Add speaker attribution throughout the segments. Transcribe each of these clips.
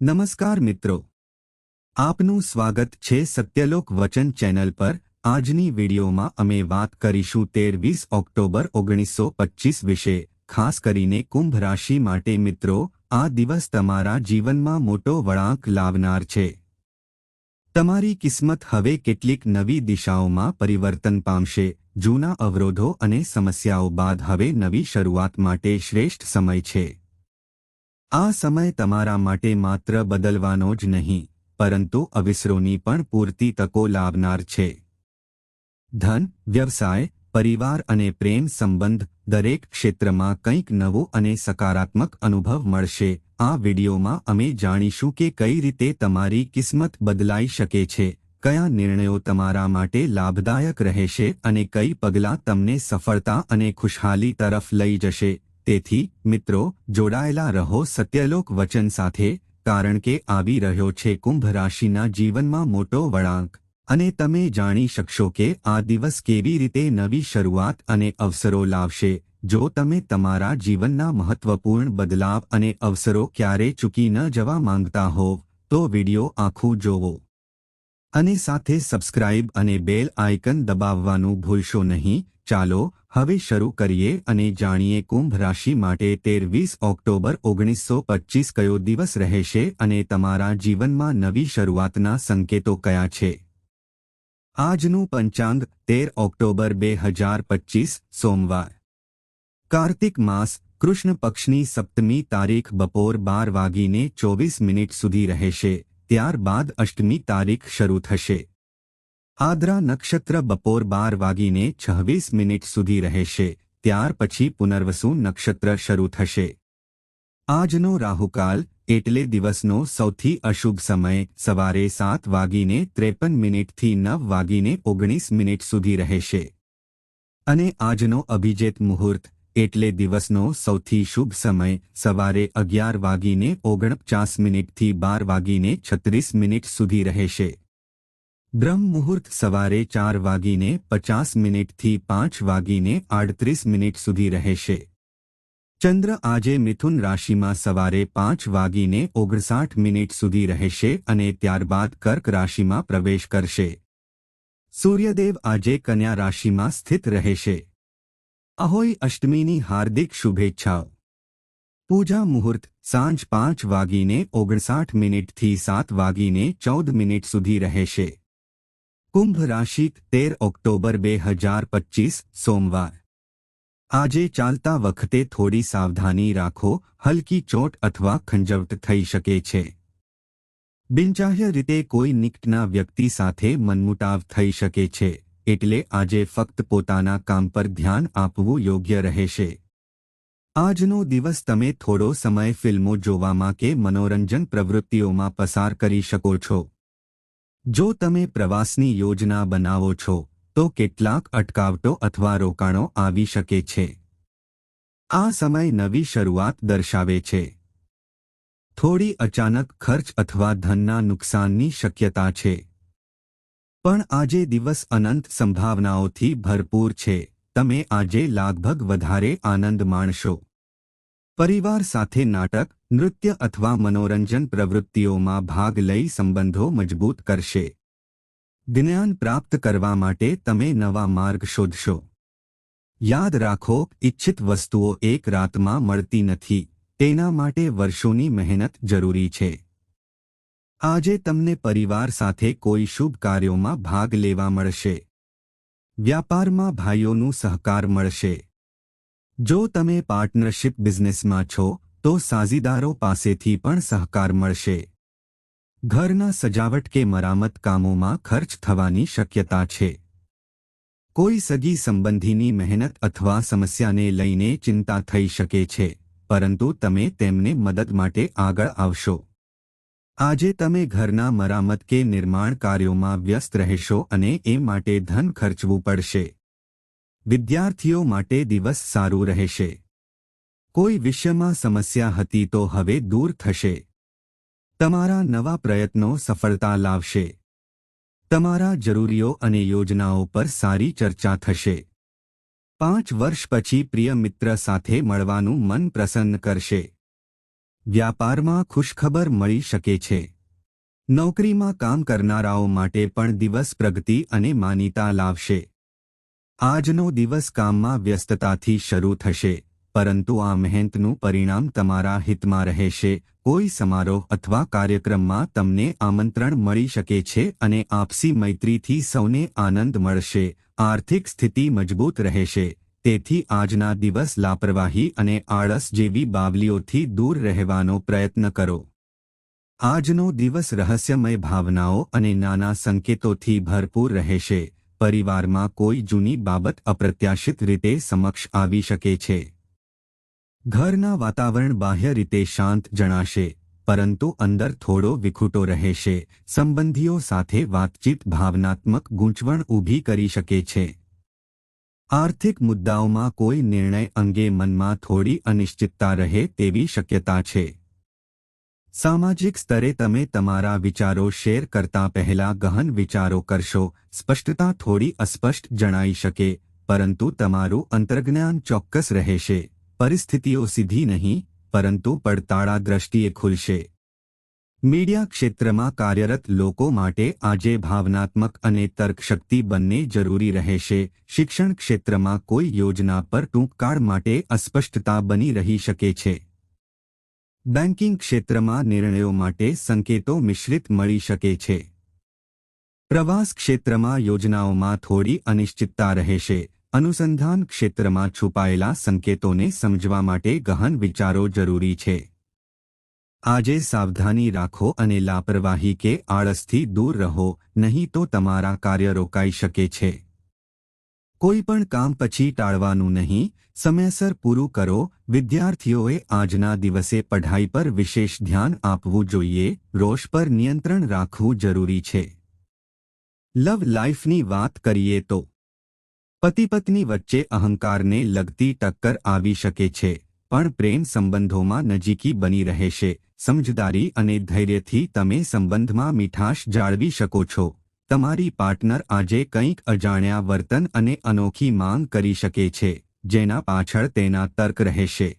Speaker 1: નમસ્કાર મિત્રો. આપનું સ્વાગત છે સત્યલોક વચન ચેનલ પર. આજની વિડીયોમાં અમે વાત કરીશું તેર વીસ ઓક્ટોબર ઓગણીસો પચ્ચીસ વિશે. ખાસ કરીને કુંભ રાશિ માટે મિત્રો, આ દિવસ તમારા જીવનમાં મોટો વળાંક લાવનાર છે. તમારી કિસ્મત હવે કેટલીક નવી દિશાઓમાં પરિવર્તન પામશે. જૂના અવરોધો અને સમસ્યાઓ બાદ હવે નવી શરૂઆત માટે શ્રેષ્ઠ સમય છે. આ સમય તમારા માટે માત્ર બદલવાનો જ નહીં, પરંતુ અવિસરોની પણ પૂરતી તકો લાવનાર છે. ધન, વ્યવસાય, પરિવાર અને પ્રેમ સંબંધ દરેક ક્ષેત્રમાં કંઈક નવો અને સકારાત્મક અનુભવ મળશે. આ વિડીયોમાં અમે જાણીશું કે કઈ રીતે તમારી કિસ્મત બદલાઈ શકે છે, કયા નિર્ણયો તમારા માટે લાભદાયક રહેશે અને કઈ પગલાં તમને સફળતા અને ખુશહાલી તરફ લઈ જશે. તેથી, મિત્રો, જોડાયેલા રહો સત્યલોક વચન સાથે, કારણ કે આવી રહ્યો છે કુંભ રાશિના જીવનમાં મોટો વળાંક. અને તમે જાણી શકશો કે આ દિવસ કેવી રીતે નવી શરૂઆત અને અવસરો લાવશે. જો તમે તમારા જીવનના મહત્વપૂર્ણ બદલાવ અને અવસરો ક્યારે ચૂકી ન જવા માંગતા હોવ, તો વિડિયો આખું જોવો. અને સાથે સબસ્ક્રાઇબ અને બેલ આઇકન દબાવવાનું ભૂલશો નહીં ચાલો હવે શરૂ કરીએ અને જાણીએ કુંભ રાશિ માટે તેર વીસ ઓક્ટોબર ઓગણીસો પચ્ચીસ કયો દિવસ રહેશે અને તમારા જીવનમાં નવી શરૂઆતના સંકેતો કયા છે? આજનું પંચાંગ તેર ઓક્ટોબર બે હજાર પચ્ચીસ સોમવાર. કાર્તિક માસ કૃષ્ણ પક્ષની સપ્તમી તારીખ બપોર બાર વાગીને ચોવીસ મિનિટ સુધી રહેશે, ત્યારબાદ અષ્ટમી તારીખ શરૂ થશે. આદ્રા નક્ષત્ર બપોર બાર વાગીને છવ્વીસ મિનિટ સુધી રહેશે, ત્યાર પછી પુનર્વસુ નક્ષત્ર શરૂ થશે. આજનો રાહુકાલ, એટલે દિવસનો સૌથી અશુભ સમય, સવારે સાત વાગીને ત્રેપન મિનિટથી નવ વાગીને ઓગણીસ મિનિટ સુધી રહેશે. અને આજનો અભિજેત મુહૂર્ત, એટલે દિવસનો સૌથી શુભ સમય, સવારે અગિયાર વાગીને ઓગણપચાસ મિનિટથી બાર વાગીને છત્રીસ મિનિટ સુધી રહેશે. બ્રહ્મ મુહૂર્ત સવારે ચાર વાગીને પચાસ મિનિટથી પાંચ વાગીને આડત્રીસ મિનિટ સુધી રહેશે. ચંદ્ર આજે મિથુન રાશિમાં સવારે પાંચ વાગીને ઓગણસાઠ મિનિટ સુધી રહેશે અને ત્યારબાદ કર્ક રાશિમાં પ્રવેશ કરશે. સૂર્યદેવ આજે કન્યા રાશિમાં સ્થિત રહેશે. અહોઈ અષ્ટમીની હાર્દિક શુભેચ્છાઓ. પૂજા મુહૂર્ત સાંજ પાંચ વાગીને ઓગણસાઠ મિનિટથી સાત વાગીને ચૌદ મિનિટ સુધી રહેશે. કુંભ રાશિ તેર ઓક્ટોબર બે હજાર પચીસ, સોમવાર. આજે ચાલતા વખતે થોડી સાવધાની રાખો, હલકી ચોટ અથવા ખંજવટ થઈ શકે છે. બિનચાહ્ય રીતે કોઈ નિકટના વ્યક્તિ સાથે મનમુટાવ થઈ શકે છે, એટલે આજે ફક્ત પોતાના કામ પર ધ્યાન આપવું યોગ્ય રહેશે. આજનો દિવસ તમે થોડો સમય ફિલ્મો જોવામાં કે મનોરંજન પ્રવૃત્તિઓમાં પસાર કરી શકો છો. જો તમે પ્રવાસની યોજના બનાવો છો, તો કેટલાક અટકાવટો અથવા રોકાણો આવી શકે છે. આ સમય નવી શરૂઆત દર્શાવે છે. થોડી અચાનક ખર્ચ અથવા ધનના નુકસાનની શક્યતા છે. પણ આજે દિવસ અનંત સંભાવનાઓથી ભરપૂર છે. તમે આજે લગભગ વધારે આનંદ માણશો. પરિવાર સાથે નાટક, નૃત્ય અથવા મનોરંજન પ્રવૃત્તિઓમાં ભાગ લઈ સંબંધો મજબૂત કરશે. જ્ઞાન પ્રાપ્ત કરવા માટે તમે નવા માર્ગ શોધશો. યાદ રાખો ઇચ્છિત વસ્તુઓ એક રાતમાં મળતી નથી, તેના માટે વર્ષોની મહેનત જરૂરી છે. આજે તમને પરિવાર સાથે કોઈ શુભ કાર્યોમાં ભાગ લેવા મળશે. વ્યાપારમાં ભાઈઓનું સહકાર મળશે. જો તમે પાર્ટનરશિપ બિઝનેસમાં છો, તો સાઝીદારો પાસેથી પણ સહકાર મળશે. ઘરના સજાવટ કે મરામત કામોમાં ખર્ચ થવાની શક્યતા છે. કોઈ સગી સંબંધીની મહેનત અથવા સમસ્યાને લઈને ચિંતા થઈ શકે છે, પરંતુ તમે તેમને મદદ માટે આગળ આવશો. આજે તમે ઘરના મરામત કે નિર્માણ કાર્યોમાં વ્યસ્ત રહેશો અને એ માટે ધન ખર્ચવું પડશે. વિદ્યાર્થીઓ માટે દિવસ સારું રહેશે. કોઈ વિષયમાં સમસ્યા હતી તો હવે દૂર થશે. તમારા નવા પ્રયત્નો સફળતા લાવશે. તમારા જરૂરીઓ અને યોજનાઓ પર સારી ચર્ચા થશે. પાંચ વર્ષ પછી પ્રિય મિત્ર સાથે મળવાનું મન પ્રસન્ન કરશે. વ્યાપારમાં ખુશખબર મળી શકે છે. નોકરીમાં કામ કરનારાઓ માટે પણ દિવસ પ્રગતિ અને માન્યતા લાવશે. આજનો દિવસ કામમાં વ્યસ્તતાથી શરૂ થશે, પરંતુ આ મહેનતનું પરિણામ તમારા હિતમાં રહેશે. કોઈ સમારોહ અથવા કાર્યક્રમમાં તમને આમંત્રણ મળી શકે છે અને આપસી મૈત્રીથી સૌને આનંદ મળશે, આર્થિક સ્થિતિ મજબૂત રહેશે. તેથી આજના દિવસ લાપરવાહી અને આળસ જેવી બાવલીઓથી દૂર રહેવાનો પ્રયત્ન કરો. આજનો દિવસ રહસ્યમય ભાવનાઓ અને નાના સંકેતોથી ભરપૂર રહેશે. પરિવારમાં કોઈ જૂની બાબત અપ્રત્યાશિત રીતે સમક્ષ આવી શકે છે. ઘરના વાતાવરણ બાહ્ય રીતે શાંત જણાશે, પરંતુ અંદર થોડો વિખૂટો રહેશે. સંબંધીઓ સાથે વાતચીત ભાવનાત્મક ગૂંચવણ ઊભી કરી શકે છે. આર્થિક મુદ્દાઓમાં કોઈ નિર્ણય અંગે મનમાં થોડી અનિશ્ચિતતા રહે તેવી શક્યતા છે. સામાજિક સ્તરે તમે તમારા વિચારો શેર કરતા પહેલા ગહન વિચારો કરશો, સ્પષ્ટતા થોડી અસ્પષ્ટ જણાઈ શકે, પરંતુ તમારું અંતર્જ્ઞાન ચોક્કસ રહેશે. પરિસ્થિતિઓ સીધી નહીં, પરંતુ પડતાળા દ્રષ્ટિએ ખુલશે. મીડિયા ક્ષેત્રમાં કાર્યરત લોકો માટે આજે ભાવનાત્મક અને તર્કશક્તિ બંને જરૂરી રહેશે. શિક્ષણ ક્ષેત્રમાં કોઈ યોજના પર ટૂંકકાળ માટે અસ્પષ્ટતા બની રહી શકે છે. બેન્કિંગ ક્ષેત્રમાં નિર્ણયો માટે સંકેતો મિશ્રિત મળી શકે છે. પ્રવાસ ક્ષેત્રમાં યોજનાઓમાં થોડી અનિશ્ચિતતા રહેશે. અનુસંધાન ક્ષેત્રમાં છુપાયેલા સંકેતોને સમજવા માટે ગહન વિચારો જરૂરી છે. આજે સાવધાની રાખો અને લાપરવાહી કે આળસથી દૂર રહો, નહીં તો તમારા કાર્ય રોકાઈ શકે છે. કોઈ પણ કામ પછી ટાળવાનું નહીં, સમયસર પૂરું કરો. વિદ્યાર્થીઓએ આજના દિવસે પઢાઈ પર વિશેષ ધ્યાન આપવું જોઈએ. રોષ પર નિયંત્રણ રાખવું જરૂરી છે. લવ લાઇફની વાત કરીએ તો પતિ પત્ની વચ્ચે અહંકારને લગતી ટક્કર આવી શકે છે, પણ પ્રેમ સંબંધોમાં નજીકી બની રહેશે. સમજદારી અને ધૈર્યથી તમે સંબંધમાં મીઠાશ જાળવી શકો છો. તમારી પાર્ટનર આજે કંઈક અજાણ્યા વર્તન અને અનોખી માંગ કરી શકે છે, જેના પાછળ તેના તર્ક રહેશે.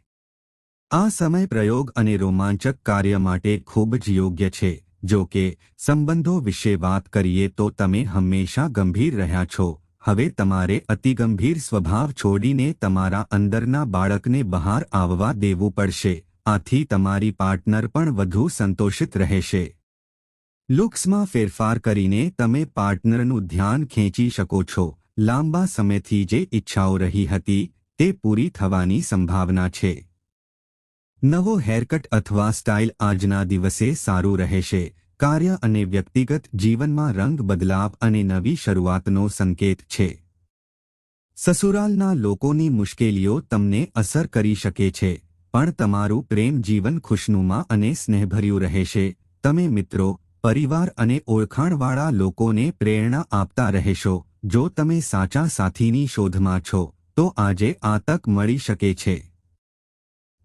Speaker 1: આ સમય પ્રયોગ અને રોમાંચક કાર્ય માટે ખૂબ જ યોગ્ય છે. જો કે, સંબંધો વિશે વાત કરીએ તો તમે હંમેશા ગંભીર રહ્યા છો. હવે તમારે અતિગંભીર સ્વભાવ છોડીને તમારા અંદરના બાળકને બહાર આવવા દેવું પડશે. આથી તમારી પાર્ટનર પણ વધુ સંતોષિત રહેશે. લુક્સમાં ફેરફાર કરીને તમે પાર્ટનરનું ધ્યાન ખેંચી શકો છો. લાંબા સમયથી જે ઈચ્છાઓ રહી હતી, તે પૂરી થવાની સંભાવના છે. નવો હેરકટ અથવા સ્ટાઇલ આજના દિવસે સારું રહેશે. કાર્ય અને વ્યક્તિગત જીવનમાં રંગ બદલાવ અને નવી શરૂઆતનો સંકેત છે. સસુરાલના લોકોની મુશ્કેલીઓ તમને અસર કરી શકે છે, પણ તમારું પ્રેમ જીવન ખુશનુમા અને સ્નેહભર્યું રહેશે. તમે મિત્રો પરિવાર અને ઓળખાણવાળા લોકોને પ્રેરણા આપતા રહેશો. જો તમે સાચા સાથીની શોધમાં છો, તો આજે આ તક મળી શકે છે.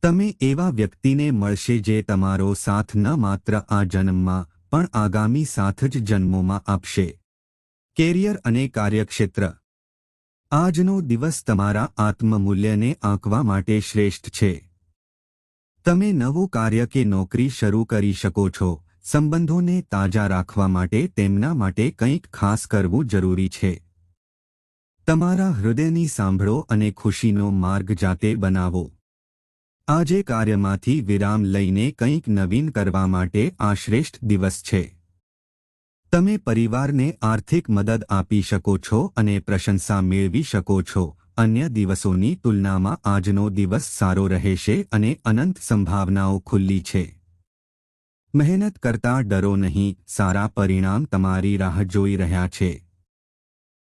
Speaker 1: તમે એવા વ્યક્તિને મળશે જે તમારો સાથ ન માત્ર આ જન્મમાં, પણ આગામી સાથ જ જન્મોમાં આપશે. કેરિયર અને કાર્યક્ષેત્ર. આજનો દિવસ તમારા આત્મમૂલ્યને આંકવા માટે શ્રેષ્ઠ છે. તમે નવું કાર્ય કે નોકરી શરૂ કરી શકો છો. સંબંધોને તાજા રાખવા માટે તેમના માટે કંઈક ખાસ કરવું જરૂરી છે. તમારા હૃદયની સાંભળો અને ખુશીનો માર્ગ જાતે બનાવો. આજે કાર્યમાંથી વિરામ લઈને કંઈક નવીન કરવા માટે આ શ્રેષ્ઠ દિવસ છે. તમે પરિવારને આર્થિક મદદ આપી શકો છો અને પ્રશંસા મેળવી શકો છો. અન્ય દિવસોની તુલનામાં આજનો દિવસ સારો રહેશે અને અનંત સંભાવનાઓ ખુલ્લી છે. મહેનત કરતા ડરો નહીં, સારા પરિણામ તમારી રાહ જોઈ રહ્યા છે.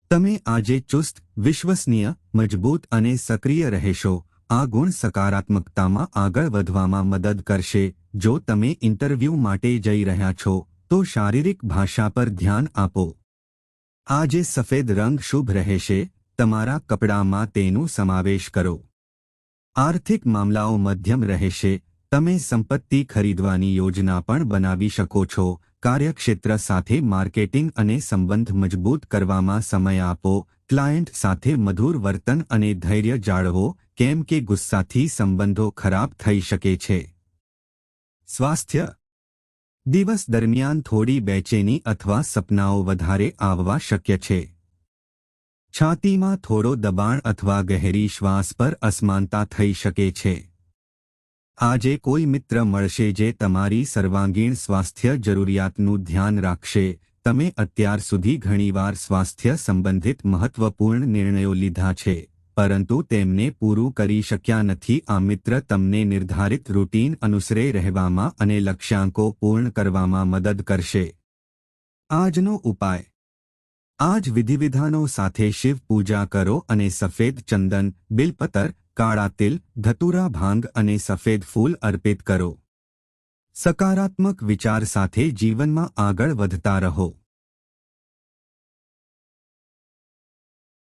Speaker 1: તમે આજે ચુસ્ત, વિશ્વસનીય, મજબૂત અને સક્રિય રહેશો. આ ગુણ સકારાત્મકતામાં આગળ વધવામાં મદદ કરશે. જો તમે ઇન્ટરવ્યૂ માટે જઈ રહ્યા છો, તો શારીરિક ભાષા પર ધ્યાન આપો. આજે સફેદ રંગ શુભ રહેશે. તમારા કપડામાં તેનું સમાવેશ કરો. આર્થિક મામલાઓ મધ્યમ રહેશે. તમે સંપત્તિ ખરીદવાની યોજના પણ બનાવી શકો છો. કાર્યક્ષેત્ર સાથે માર્કેટિંગ અને સંબંધ મજબૂત કરવામાં સમય આપો. ક્લાયન્ટ સાથે મધુર વર્તન અને ધૈર્ય જાળવો, કેમ કે ગુસ્સાથી સંબંધો ખરાબ થઈ શકે છે. સ્વાસ્થ્ય. દિવસ દરમિયાન થોડી બેચેની અથવા સપનાઓ વધારે આવવા શક્ય છે. છાતીમાં થોડો દબાણ અથવા ગહેરી શ્વાસ પર અસમાનતા થઈ શકે છે. આજે કોઈ મિત્ર મળશે જે તમારી સર્વાંગીણ સ્વાસ્થ્ય જરૂરિયાતનું ધ્યાન રાખશે. તમે અત્યાર સુધી ઘણીવાર સ્વાસ્થ્ય સંબંધિત મહત્વપૂર્ણ નિર્ણયો લીધા છે, પરંતુ તેમને પૂરું કરી શક્યા નથી. આ મિત્ર તમને નિર્ધારિત રૂટીન અનુસરે રહેવામાં અને લક્ષ્યાંકો પૂર્ણ કરવામાં મદદ કરશે. આજનો ઉપાય. આજ વિધિવિધાનો સાથે શિવ પૂજા કરો અને સફેદ ચંદન બિલપતર કાળા તિલ ધતુરા ભાંગ અને સફેદ ફૂલ અર્પિત કરો. સકારાત્મક વિચાર સાથે જીવનમાં આગળ વધતા રહો.